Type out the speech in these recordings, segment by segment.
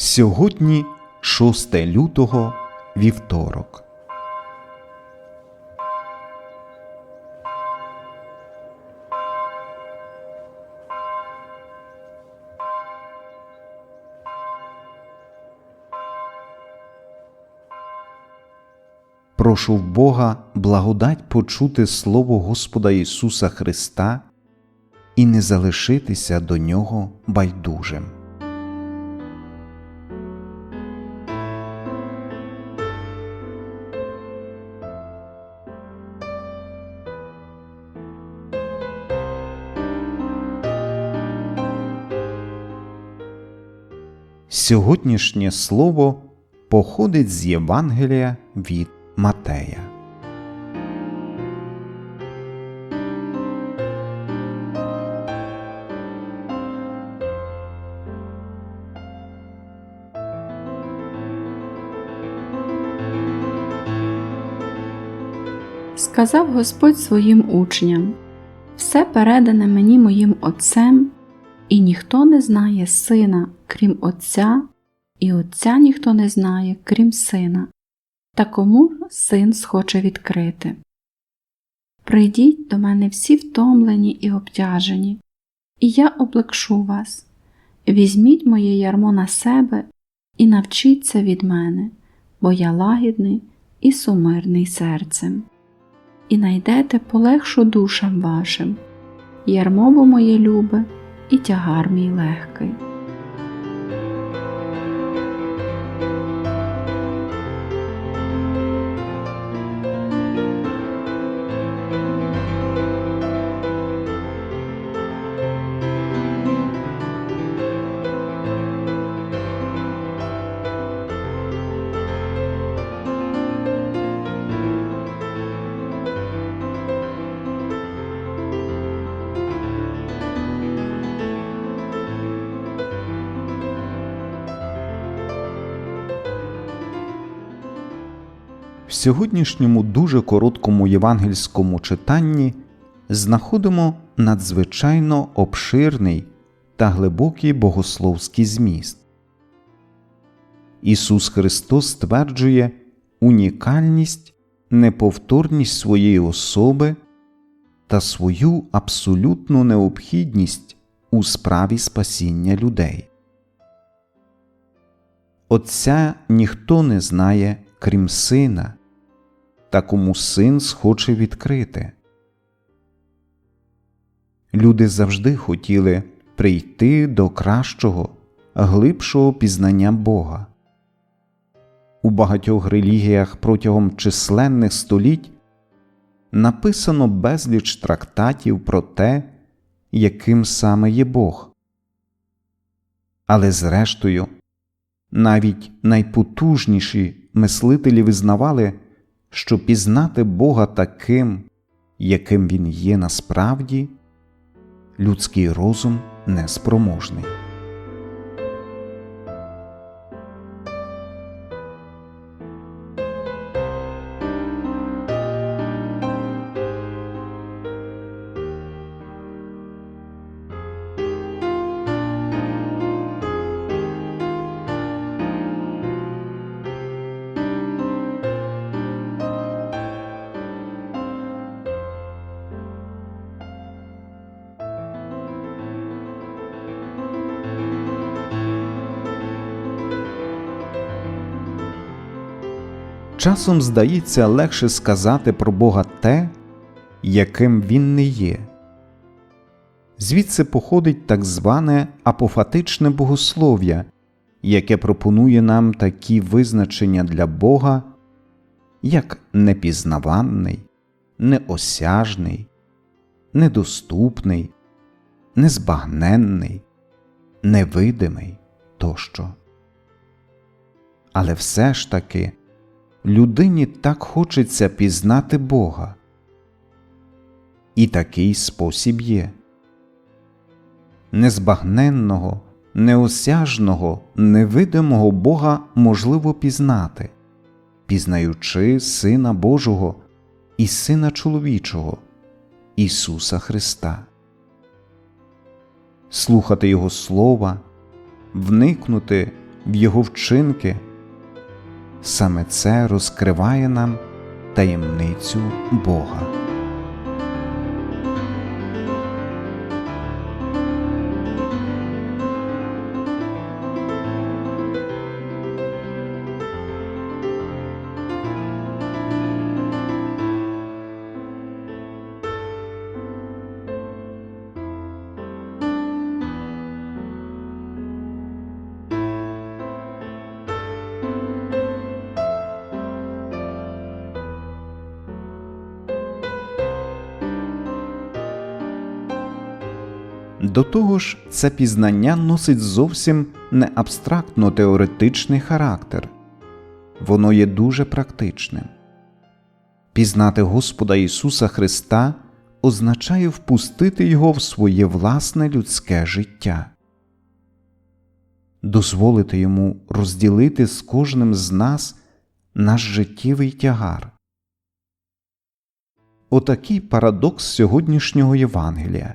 Сьогодні 6 лютого вівторок. Прошу в Бога благодать почути Слово Господа Ісуса Христа і не залишитися до Нього байдужим. Сьогоднішнє слово походить з Євангелія від Матея. Сказав Господь своїм учням: Все передане мені моїм Отцем, і ніхто не знає сина, крім Отця, і Отця ніхто не знає, крім сина, та кому син схоче відкрити. Прийдіть до мене всі втомлені і обтяжені, і я облегшу вас. Візьміть моє ярмо на себе і навчіться від мене, бо я лагідний і сумирний серцем і найдете полегшу душам вашим, ярмо бо моє любе, і тягар мій легкий. Сьогоднішньому дуже короткому євангельському читанні знаходимо надзвичайно обширний та глибокий богословський зміст. Ісус Христос стверджує унікальність, неповторність своєї особи та свою абсолютну необхідність у справі спасіння людей. Отця ніхто не знає, крім сина, та кому син схоче відкрити. Люди завжди хотіли прийти до кращого, глибшого пізнання Бога. У багатьох релігіях протягом численних століть написано безліч трактатів про те, яким саме є Бог. Але зрештою, навіть найпотужніші мислителі визнавали, що пізнати Бога таким, яким Він є насправді, людський розум неспроможний. Часом здається легше сказати про Бога те, яким Він не є. Звідси походить так зване апофатичне богослов'я, яке пропонує нам такі визначення для Бога, як непізнаванний, неосяжний, недоступний, незбагненний, невидимий тощо. Але все ж таки людині так хочеться пізнати Бога. І такий спосіб є. Незбагненного, неосяжного, невидимого Бога можливо пізнати, пізнаючи Сина Божого і Сина чоловічого, Ісуса Христа. Слухати Його Слова, вникнути в Його вчинки, саме це розкриває нам таємницю Бога. До того ж, це пізнання носить зовсім не абстрактно теоретичний характер, воно є дуже практичним. Пізнати Господа Ісуса Христа означає впустити Його в своє власне людське життя, дозволити Йому розділити з кожним з нас наш життєвий тягар. Отакий парадокс сьогоднішнього Євангелія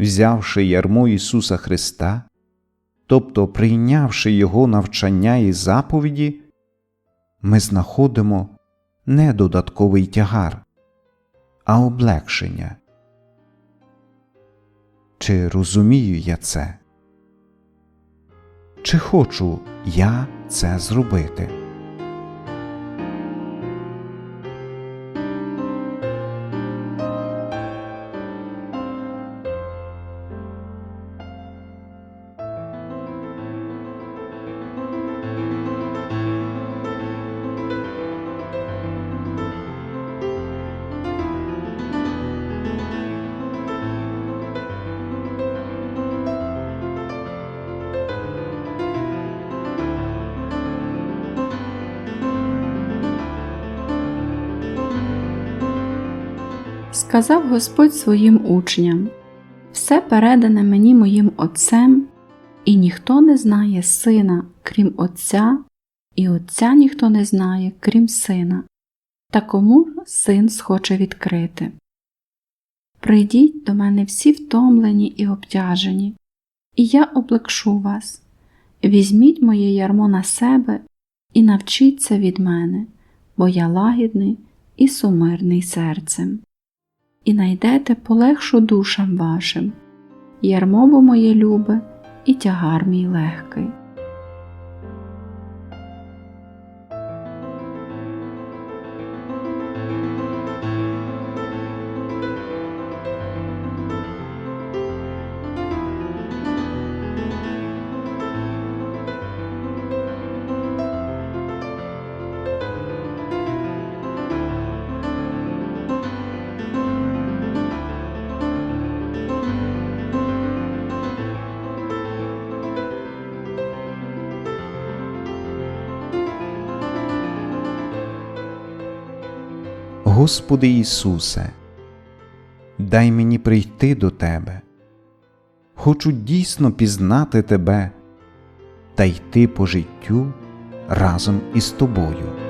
взявши ярмо Ісуса Христа, тобто прийнявши Його навчання і заповіді, ми знаходимо не додатковий тягар, а облегшення. Чи розумію я це? Чи хочу я це зробити? Сказав Господь своїм учням: Все передане мені моїм Отцем, і ніхто не знає сина, крім Отця, і Отця ніхто не знає, крім сина, та кому син схоче відкрити. Прийдіть до мене всі втомлені і обтяжені, і я облегшу вас. Візьміть моє ярмо на себе і навчіться від мене, бо я лагідний і сумирний серцем і найдете полегшу душам вашим, ярмо бо моє любе, і тягар мій легкий. Господи Ісусе, дай мені прийти до Тебе. Хочу дійсно пізнати Тебе та йти по життю разом із Тобою.